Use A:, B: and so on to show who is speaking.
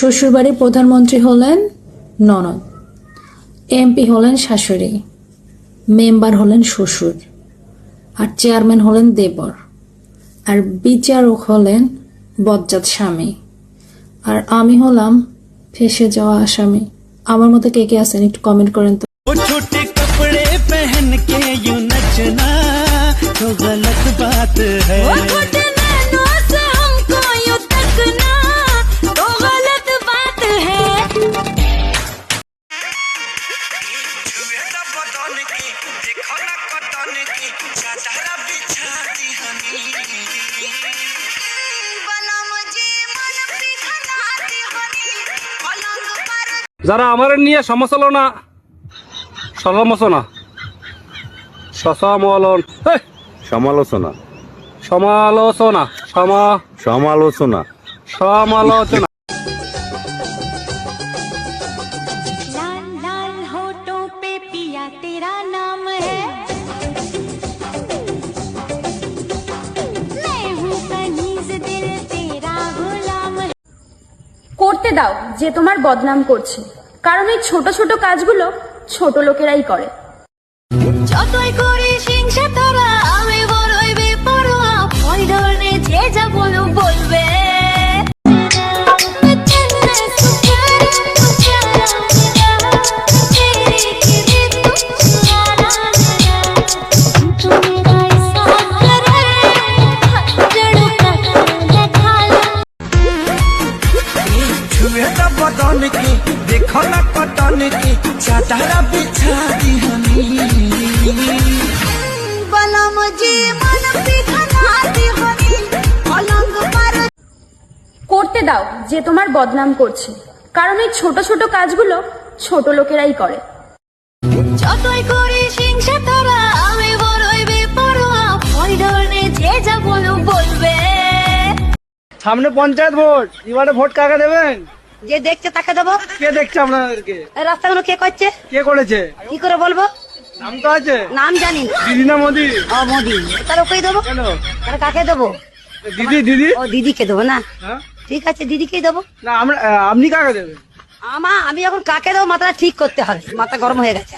A: শ্বশুরবাড়ির প্রধানমন্ত্রী হলেন ননদ এমপি হলেন শাশুড়ি মেম্বার হলেন শ্বশুর আর চেয়ারম্যান হলেন দেবর আর বিচারক হলেন বজ্জাত স্বামী আর আমি হলাম ফেসে যাওয়া আসামি আমার মতো কে কে আছেন একটু কমেন্ট করেন তো
B: वो छोटे कपड़े पहन के यूं नचना तो गलत बात है
C: बना मुझे मन पिघलाती हनी पलंग पर
D: যারা আমার নিয়ে সমালোচনা সমালোচনা সসমলন এই,
E: সমালোচনা
D: সমালোচনা সমা
E: সমালোচনা
D: সমালোচনা
C: पे पिया तेरा नाम है मैं हूँ कनीज दिल तेरा गुलाम है
F: করতে দাও যে তোমার বদনাম করছে কারণ এই ছোট ছোট কাজগুলো ছোট লোকেরাই করে
C: যতই করিস হিংসা
B: छुए तो बदन की देखो ना पतन की चादरा बिछा दी हनी
C: बलम जी मन पिघलाती हनी पलंग पर
F: করতে দাও যে তোমার বদনাম করছে কারণ এই ছোট ছোট কাজগুলো ছোট লোকেরাই করে
C: যতই করিস হিংসা তোরা আমি বড়ই বেপরোয়া ভয় ধরনে যে যা বলো বলবে
D: সামনে পঞ্চায়েত ভোট এবারে ভোট কাকে দেবেন
G: যে দেখছে তাকে দেবো।
D: কে দেখছে আপনাদেরকে?
G: এই রাস্তাগুলো কে করছে?
D: কে করেছে?
G: কি করে বলব?
D: নাম তো আছে?
G: নাম জানি
D: দিদি না মোদি?
G: ও মোদি। তাহলে ওকেই দেবো?
D: কেন?
G: তাহলে কাকে দেবো?
D: দিদি দিদি?
G: ও দিদিকে দেবো না?
D: হ্যাঁ?
G: ঠিক আছে দিদিকেই দেবো।
D: না আমরা আপনি কাকে দেবেন?
G: আমা আমি এখন কাকে দেবো মাথাটা ঠিক করতে হবে। মাথা গরম হয়ে গেছে।